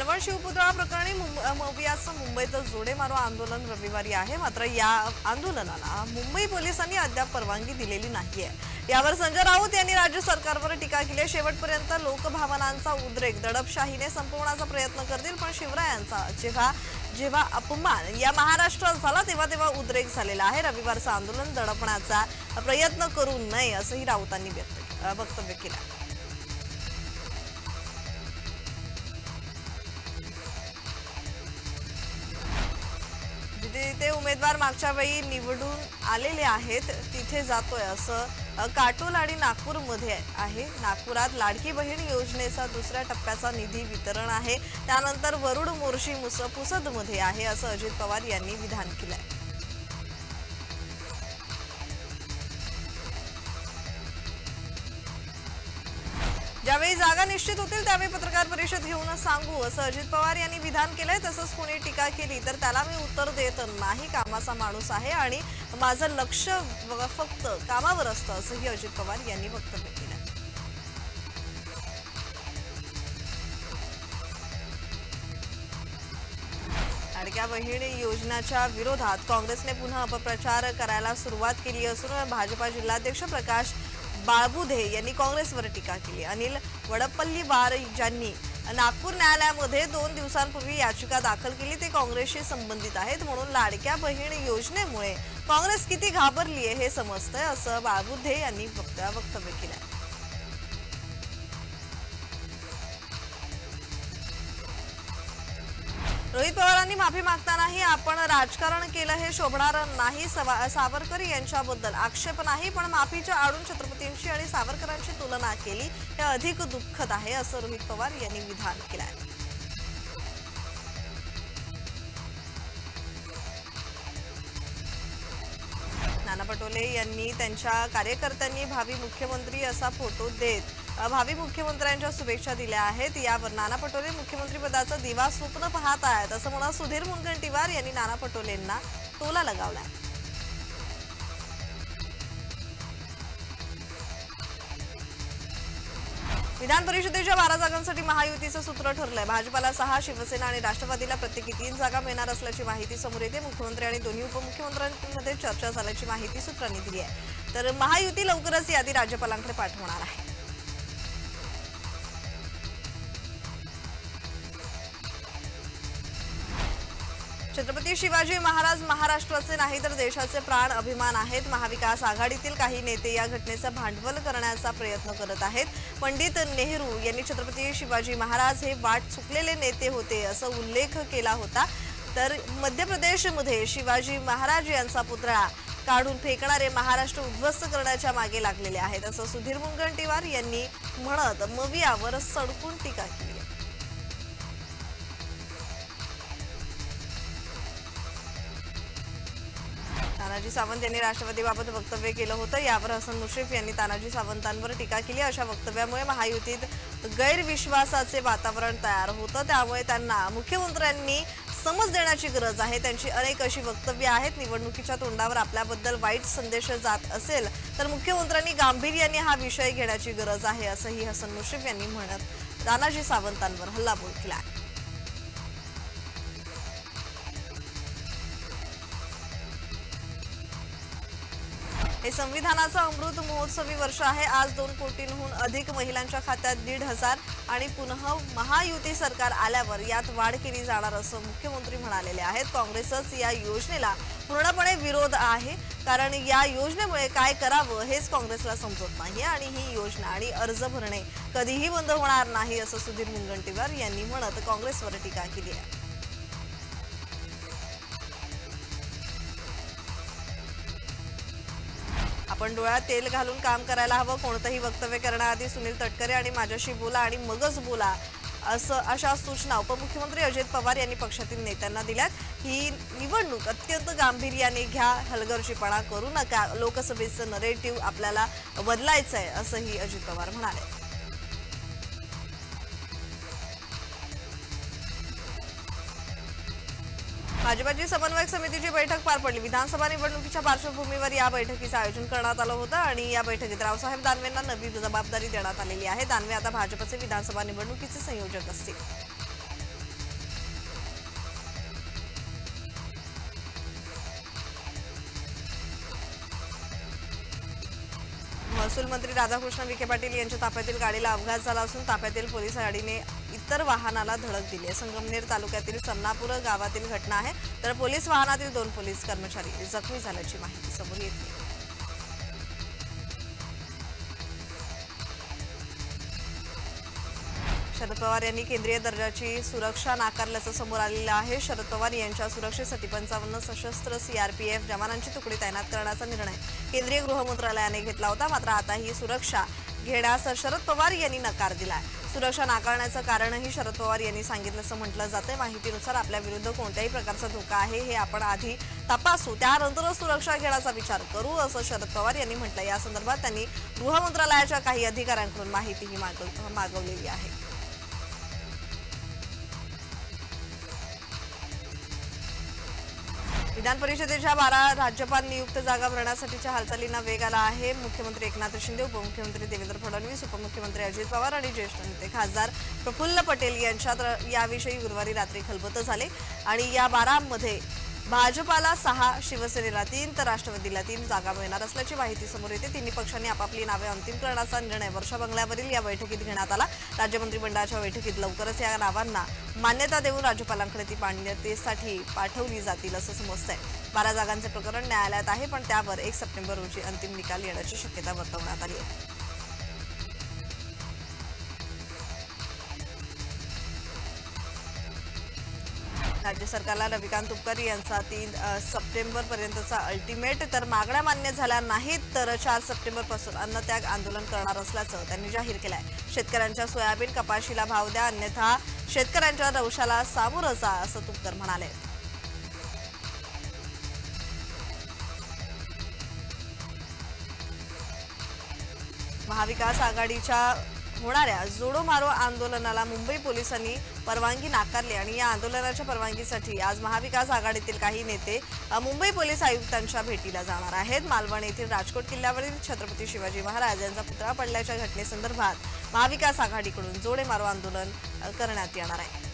मालवण शिवपुतळा प्रकरणी मुंब- मवियाचं मुंबईचं जोडेमारो आंदोलन रविवारी आहे. मात्र या आंदोलनाला मुंबई पोलिसांनी अद्याप परवानगी दिलेली नाहीये. यावर संजय राऊत यांनी राज्य सरकारवर टीका केली शेवटपर्यंत लोकभावनांचा उद्रेक दडपशाहीने संपवण्याचा प्रयत्न करतील पण शिवरायांचा जेव्हा जेव्हा अपमान या महाराष्ट्रात झाला तेव्हा तेव्हा उद्रेक झालेला आहे. रविवारचं आंदोलन दडपण्याचा प्रयत्न करू नये असंही राऊतांनी व्यक्त वक्तव्य केलं. जिथे उमेदवार मागच्या वेळी निवडून आलेले आहेत. तिथे जातोय असं काटोल आणि नागपूरमध्ये आहे. नागपुरात लाडकी बहीण योजनेचा दुसऱ्या टप्प्याचा निधी वितरण आहे. त्यानंतर वरुड मोर्शी मुस पुसदमध्ये आहे असं अजित पवार यांनी विधान केलं आहे ज्यावेळी जागा निश्चित होतील त्यावेळी पत्रकार परिषद घेऊनच सांगू. असं अजित पवार यांनी विधान केलंय तसंच कोणी टीका केली तर त्याला मी उत्तर देत नाही. कामाचा माणूस आहे आणि माझं लक्ष फक्त कामावर असतं असंही अजित पवार यांनी वक्तव्य केलं लाडक्या बहीण योजनाच्या विरोधात काँग्रेसने पुन्हा अपप्रचार करायला सुरुवात केली असून भाजपा जिल्हाध्यक्ष प्रकाश बाळबुधे यांनी काँग्रेसवर टीका केली. अनिल वडपल्लीवार ज्यांनी नागपूर न्यायालयामध्ये दोन दिवसांपूर्वी याचिका दाखल केली ते काँग्रेसशी संबंधित आहेत. म्हणून लाडक्या बहीण योजनेमुळे काँग्रेस किती घाबरली आहे हे समजतंय असं बाळबुधे यांनी वक्त- वक्तव्य केलं रोहित पवारांनी माफी मागतानाही आपण राजकारण केलं हे शोभणार नाही सवा- सावरकर यांच्याबद्दल आक्षेप नाही पण माफीच्या आडून छत्रपतींशी आणि सावरकरांची तुलना केली हे अधिक दुःखद आहे असं रोहित पवार यांनी विधान केलं आहे नाना पटोले यांनी त्यांच्या कार्यकर्त्यांनी भावी मुख्यमंत्री असा फोटो देत भावी मुख्यमंत्र्यांच्या शुभेच्छा दिल्या आहेत. यावर नाना पटोले मुख्यमंत्रीपदाचं दिवा स्वप्न पाहत आहेत. असं म्हणा सुधीर मुनगंटीवार यांनी नाना पटोलेंना टोला लगावलाय. विधान परिषदेच्या बारा जागांसाठी महायुतीचं सूत्र ठरलंय. भाजपाला सहा शिवसेना आणि राष्ट्रवादीला प्रत्येकी तीन जागा मिळणार असल्याची माहिती समोर येते. मुख्यमंत्री आणि दोन्ही उपमुख्यमंत्र्यांमध्ये चर्चा झाल्याची माहिती सूत्रांनी दिली आहे. तर महायुती लवकरच यादी राज्यपालांकडे पाठवणार आहे. छत्रपती शिवाजी महाराज महाराष्ट्राचे नाही तर देशाचे प्राण अभिमान आहेत. महाविकास आघाडीतील काही नेते या घटनेचं भांडवल करण्याचा प्रयत्न करत आहेत. पंडित नेहरू यांनी छत्रपती शिवाजी महाराज हे वाट चुकलेले नेते होते असं उल्लेख केला होता. तर मध्य प्रदेशमध्ये शिवाजी महाराज यांचा पुतळा काढून फेकणारे महाराष्ट्र उद्ध्वस्त करण्याच्या मागे लागलेले आहेत असं सुधीर मुनगंटीवार यांनी म्हणत मवियावर सडकून टीका केली. तानाजी सावंत यांनी राष्ट्रवादीबाबत वक्तव्य केलं होतं. यावर हसन मुश्रीफ यांनी तानाजी सावंतांवर टीका केली. अशा वक्तव्यामुळे महायुतीत गैरविश्वासाचे वातावरण तयार होतं. त्यामुळे त्यांना मुख्यमंत्र्यांनी समज देण्याची गरज आहे. त्यांची अनेक अशी वक्तव्य आहेत. निवडणुकीच्या तोंडावर आपल्याबद्दल वाईट संदेश जात असेल तर मुख्यमंत्र्यांनी गांभीर्याने हा विषय घेण्याची गरज आहे असंही हसन मुश्रीफ यांनी म्हणत तानाजी सावंतांवर हल्लाबोल केला आहे. हे संविधानाचं अमृत महोत्सवी वर्ष आहे. आज दोन कोटींहून अधिक महिलांच्या खात्यात दीड हजार आणि पुन्हा महायुती सरकार आल्यावर यात वाढ केली जाणार असं मुख्यमंत्री म्हणालेले आहेत. काँग्रेसच या योजनेला पूर्णपणे विरोध आहे. कारण या योजनेमुळे काय करावं हेच काँग्रेसला समजत नाही आणि ही योजना आणि अर्ज भरणे कधीही बंद होणार नाही असं सुधीर मुनगंटीवार यांनी म्हणत काँग्रेसवर टीका केली आहे. आपण डोळ्यात तेल घालून काम करायला हवं. कोणतंही वक्तव्य करण्याआधी सुनील तटकरे आणि माझ्याशी बोला आणि मगच बोला असं अशा सूचना उपमुख्यमंत्री अजित पवार यांनी पक्षातील नेत्यांना दिल्यात. ही निवडणूक अत्यंत गांभीर्याने घ्या हलगर्जीपणा करू नका. लोकसभेचं नरेटिव्ह आपल्याला बदलायचं आहे असंही अजित पवार म्हणाले. भाजपाची समन्वयक समितीची बैठक पार पडली. विधानसभा निवडणुकीच्या पार्श्वभूमीवर या बैठकीचं आयोजन करण्यात आलं होतं आणि या बैठकीत रावसाहेब दानवेंना नवी जबाबदारी देण्यात आलेली आहे. दानवे आता भाजपचे विधानसभा निवडणुकीचे संयोजक असतील. महसूल मंत्री राधाकृष्ण विखे पाटील यांच्या ताफ्यातील गाडीला अपघात झाला असून ताफ्यातील पोलीस गाडीने इतर वाहनाला धडक दिली आहे. संगमनेर तालुक्यातील समनापूर गावातील घटना आहे. तर पोलीस वाहनातील दोन पोलीस कर्मचारी जखमी झाल्याची माहिती समोर येते शरद पवार यांनी केंद्रीय दर्जाची सुरक्षा नाकारल्याचं समोर आलेलं आहे. शरद पवार यांच्या सुरक्षेसाठी पंचावन्न सशस्त्र सीआरपीएफ जवानांची तुकडी तैनात करण्याचा निर्णय केंद्रीय गृह मंत्रालयाने घेतला होता. मात्र आता ही सुरक्षा घेण्यास शरद पवार यांनी नकार दिला आहे सुरक्षा नाकारण्याचं कारणही शरद पवार यांनी सांगितल्याचं म्हटलं जातंय. माहितीनुसार आपल्या विरुद्ध कोणत्याही प्रकारचा धोका आहे हे आपण आधी तपासू. त्यानंतरच सुरक्षा घेण्याचा विचार करू असं शरद पवार यांनी म्हटलं या संदर्भात त्यांनी गृह मंत्रालयाच्या काही अधिकाऱ्यांकडून माहितीही मागव- मागवलेली आहे. विधान परिषदेच्या बारा राज्यपाल नियुक्त जागा भरण्यासाठीच्या हालचालींना वेग आला आहे. मुख्यमंत्री एकनाथ शिंदे उपमुख्यमंत्री देवेंद्र फडणवीस उपमुख्यमंत्री अजित पवार आणि ज्येष्ठ नेते खासदार प्रफुल्ल पटेल यांच्यात याविषयी गुरुवारी रात्री खलबत झाले. आणि या बारामध्ये भाजपाला सहा शिवसेनेला तीन तर राष्ट्रवादीला तीन जागा मिळणार असल्याची माहिती समोर येते. तिन्ही पक्षांनी आपापली नावे अंतिम करण्याचा निर्णय वर्षा बंगल्यावरील या बैठकीत घेण्यात आला. राज्य मंत्रिमंडळाच्या बैठकीत लवकरच या नावांना मान्यता देऊन राज्यपालांकडे ती मान्यतेसाठी पाठवली जातील असं समजतंय. बारा जागांचे प्रकरण न्यायालयात आहे पण त्यावर एक सप्टेंबर रोजी अंतिम निकाल येण्याची शक्यता वर्तवण्यात आली आहे. राज्य सरकारला रविकांत तुपकर यांचा तीन सप्टेंबरपर्यंतचा सप्टेंबर पर्यंतचा अल्टिमेट. तर मागण्या मान्य झाल्या नाहीत तर चार सप्टेंबरपासून अन्नत्याग आंदोलन करणार असल्याचं त्यांनी जाहीर केलंय. शेतकऱ्यांच्या सोयाबीन कपाशीला भाव द्या अन्यथा शेतकऱ्यांच्या रवशाला सामोरं जा असं तुपकर म्हणाले. महाविकास आघाडीच्या होणाऱ्या जोडो मारो आंदोलनाला मुंबई पोलिसांनी परवानगी नाकारली आणि या आंदोलनाच्या परवानगीसाठी आज महाविकास आघाडीतील काही नेते मुंबई पोलीस आयुक्तांच्या भेटीला जाणार आहेत. मालवण येथील राजकोट किल्ल्यावरील छत्रपती शिवाजी महाराज यांचा पुतळा पडल्याच्या घटनेसंदर्भात महाविकास आघाडीकडून जोडे मारो आंदोलन करण्यात येणार आहे.